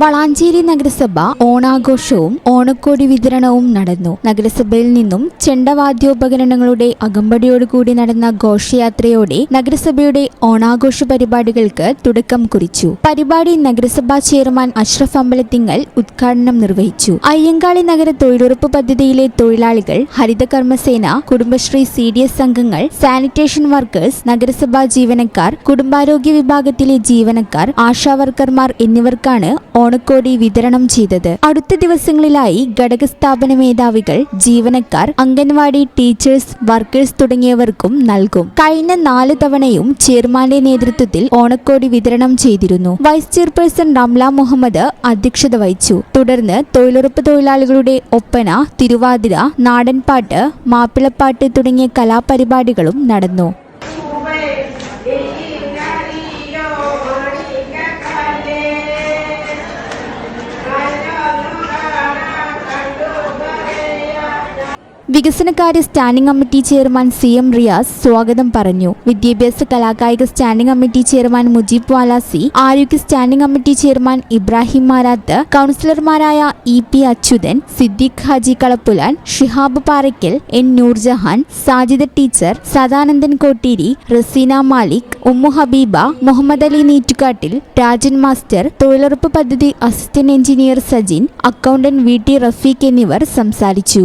വളാഞ്ചേരി നഗരസഭ ഓണാഘോഷവും ഓണക്കോടി വിതരണവും നടന്നു. നഗരസഭയിൽ നിന്നും ചെണ്ടവാദ്യോപകരണങ്ങളുടെ അകമ്പടിയോടുകൂടി നടന്ന ഘോഷയാത്രയോടെ നഗരസഭയുടെ ഓണാഘോഷ പരിപാടികൾക്ക് തുടക്കം കുറിച്ചു. പരിപാടി നഗരസഭാ ചെയർമാൻ അഷ്റഫ് അമ്പലത്തിങ്ങൽ ഉദ്ഘാടനം നിർവഹിച്ചു. അയ്യങ്കാളി നഗര തൊഴിലുറപ്പ് പദ്ധതിയിലെ തൊഴിലാളികൾ Harithakarmasena Kudumbashree C D S അംഗങ്ങൾ സാനിറ്റേഷൻ വർക്കേഴ്സ് നഗരസഭാ ജീവനക്കാർ കുടുംബാരോഗ്യ വിഭാഗത്തിലെ ജീവനക്കാർ ആശാവർക്കർമാർ എന്നിവർക്കാണ് ഓണക്കോടി വിതരണം ചെയ്തത്. അടുത്ത ദിവസങ്ങളിലായി ഘടകസ്ഥാപന മേധാവികൾ ജീവനക്കാർ അംഗൻവാടി ടീച്ചേഴ്സ് വർക്കേഴ്സ് തുടങ്ങിയവർക്കും നൽകും. കഴിഞ്ഞ നാല് തവണയും ചെയർമാന്റെ നേതൃത്വത്തിൽ ഓണക്കോടി വിതരണം ചെയ്തിരുന്നു. വൈസ് ചെയർപേഴ്സൺ റംല മുഹമ്മദ് അധ്യക്ഷത വഹിച്ചു. തുടർന്ന് തൊഴിലുറപ്പ് തൊഴിലാളികളുടെ ഒപ്പന തിരുവാതിര നാടൻപാട്ട് മാപ്പിളപ്പാട്ട് തുടങ്ങിയ കലാപരിപാടികളും നടന്നു. വികസനകാര്യ standing committee chairman C M Riyas സ്വാഗതം പറഞ്ഞു. വിദ്യാഭ്യാസ കലാകായിക standing committee chairman Mujeeb Valasi ആരോഗ്യ standing committee chairman Ibrahim Marath കൗൺസിലർമാരായ E P Achuthan Siddique Haji Kalappulan Shihab Parakkal N Noorjahan Sajida teacher Sadanandan Kotteeri Raseena Malik Ummu Habeeba Muhammad Ali Neettukattil Rajan master തൊഴിലുറപ്പ് പദ്ധതി assistant engineer Sajin accountant V T Rafeeq എന്നിവർ സംസാരിച്ചു.